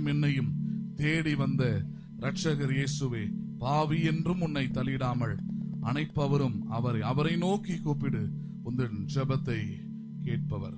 உன்னையும் என்னையும் தேடி வந்த ரட்சகர் இயேசுவே பாவி என்றும் உன்னை தள்ளிடாமல் அனைப்பவரும் அவரை அவரை நோக்கி கூப்பிடு. உந்தன் ஜபத்தை கேட்பவர்.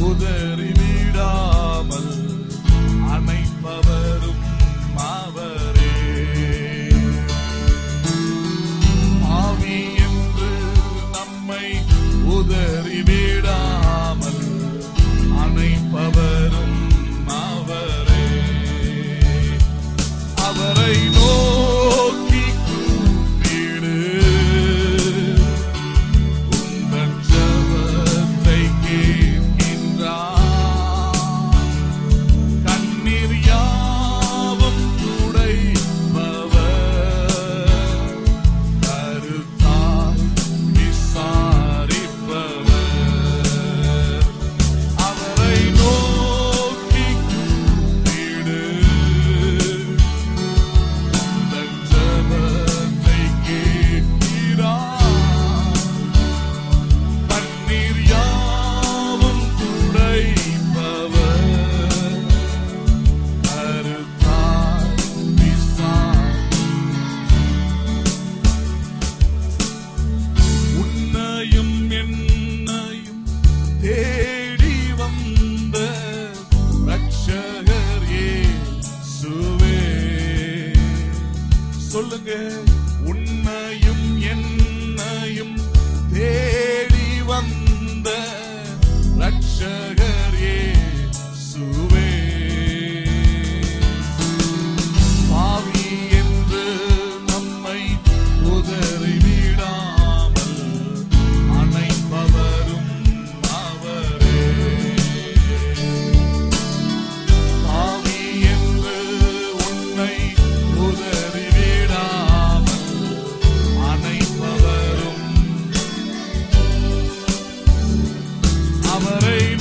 would they? சொல்லுங்க. உண்மையும் என்னையும் தேடி வந்த ரட்சக dominate.